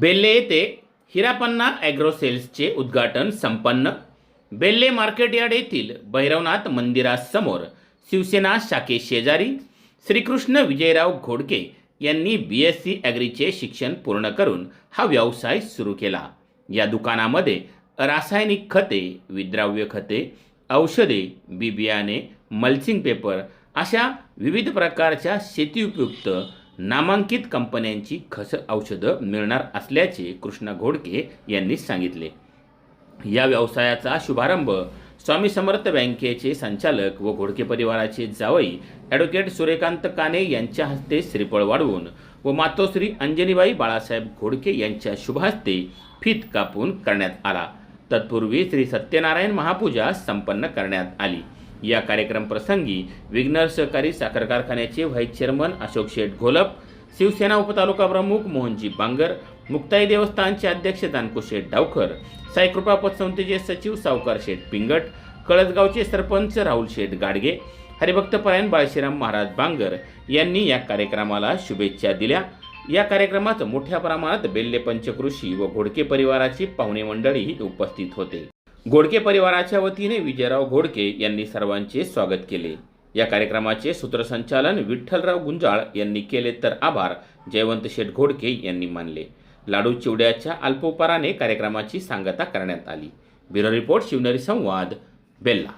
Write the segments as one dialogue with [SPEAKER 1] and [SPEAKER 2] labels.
[SPEAKER 1] बेल्ले येथे हिरापन्ना ॲग्रो सेल्सचे उद्घाटन संपन्न. बेल्ले मार्केट यार्ड येथील भैरवनाथ मंदिरासमोर शिवसेना शाखे शेजारी श्रीकृष्ण विजयराव घोडके यांनी बी एस सी ॲग्रीचे शिक्षण पूर्ण करून हा व्यवसाय सुरू केला. या दुकानामध्ये रासायनिक खते विद्राव्य खते औषधे बी बियाणे मल्चिंग पेपर अशा विविध प्रकारच्या शेतीउपयुक्त नामांकित कंपन्यांची खस औषधं मिळणार असल्याचे कृष्णा घोडके यांनी सांगितले. या व्यवसायाचा शुभारंभ स्वामी समर्थ बँकेचे संचालक व घोडके परिवाराचे जावई ॲडव्होकेट सूर्यकांत काने यांच्या हस्ते श्रीफळ वाढवून व मातोश्री अंजनीबाई बाळासाहेब घोडके यांच्या शुभहस्ते फीत कापून करण्यात आला. तत्पूर्वी श्री सत्यनारायण महापूजा संपन्न करण्यात आली. या कार्यक्रम प्रसंगी विघ्नर सहकारी साखर कारखान्याचे व्हाईस चेअरमन अशोक शेठ घोलप शिवसेना उपतालुका प्रमुख मोहनजी बांगर मुक्ताई देवस्थानचे अध्यक्ष दानको शेठ डावकर साईकृपा पतसंस्थेचे सचिव सावकार शेठ पिंगट कळसगावचे सरपंच राहुल शेठ गाडगे हरिभक्तपरायण बाळशीराम महाराज बांगर यांनी या कार्यक्रमाला शुभेच्छा दिल्या. या कार्यक्रमात मोठ्या प्रमाणात बेल्ले पंचकृषी व घोडके परिवाराची पाहुणे मंडळीही उपस्थित होते. घोडके परिवाराच्या वतीने विजयराव घोडके यांनी सर्वांचे स्वागत केले. या कार्यक्रमाचे सूत्रसंचालन विठ्ठलराव गुंजाळ यांनी केले तर आभार जयवंत शेठ घोडके यांनी मानले. लाडू चिवड्याच्या अल्पोपराने कार्यक्रमाची सांगता करण्यात आली. ब्युरो रिपोर्ट शिवनेरी संवाद बेल्ला.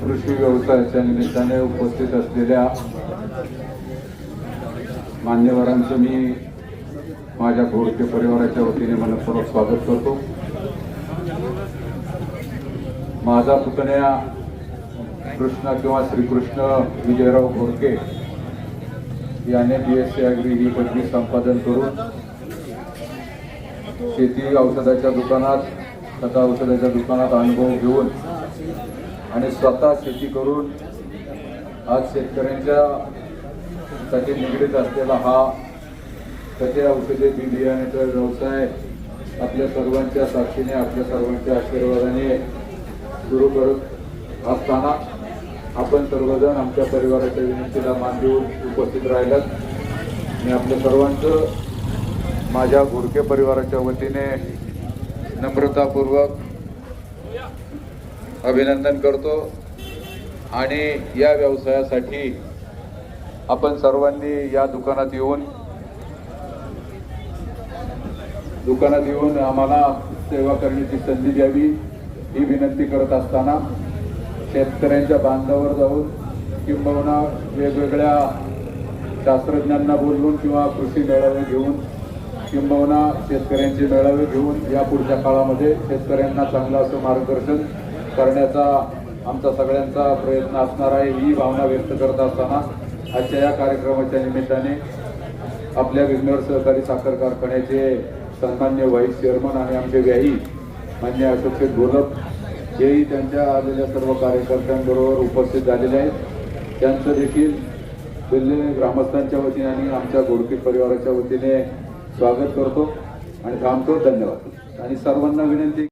[SPEAKER 2] कृषी व्यवसायाच्या निमित्ताने उपस्थित असलेल्या मान्यवरांचं मी माझ्या घोडके परिवाराच्या वतीने मनपूर्वक स्वागत करतो. माझा पुतण्या कृष्ण किंवा श्रीकृष्ण विजयराव घोडके याने बी एस सी अग्री ही पदवी संपादन करून शेती औषधाच्या दुकानात खता औषधाच्या दुकानात अनुभव घेऊन आणि स्वतः शेती करून आज शेतकऱ्यांच्या साठी निगडीत असलेला हा कसे औषधे बी बियाण्याचा व्यवसाय आपल्या सर्वांच्या साक्षीने आपल्या सर्वांच्या आशीर्वादाने सुरू करत असताना आपण सर्वजण आमच्या परिवाराच्या विनंतीला मान देऊन उपस्थित राहिलात. मी आपल्या सर्वांचं माझ्या घोडके परिवाराच्या वतीने नम्रतापूर्वक अभिनंदन करतो आणि या व्यवसायासाठी आपण सर्वांनी या दुकानात येऊन दुकानात येऊन आम्हाला सेवा करण्याची संधी द्यावी ही विनंती करत असताना शेतकऱ्यांच्या बांधावर जाऊन किंबहुना वेगवेगळ्या शास्त्रज्ञांना बोलवून किंवा कृषी मेळावे घेऊन किंबहुना शेतकऱ्यांचे मेळावे घेऊन या पुढच्या काळामध्ये शेतकऱ्यांना चांगलं असं मार्गदर्शन करण्याचा आमचा सगळ्यांचा प्रयत्न असणार आहे ही भावना व्यक्त करत असताना आजच्या या कार्यक्रमाच्या निमित्ताने आपल्या विघ्नर सहकारी साखर कारखान्याचे सन्मान्य व्हाईस चेअरमन आणि आमचे व्याही मान्य अशोक गोलक गोलप हेही त्यांच्या आलेल्या सर्व कार्यकर्त्यांबरोबर उपस्थित झालेले आहेत. त्यांचं देखील दिल्ली ग्रामस्थांच्या वतीने आणि आमच्या गोडकी परिवाराच्या वतीने स्वागत करतो आणि थांबतो. धन्यवाद. आणि सर्वांना विनंती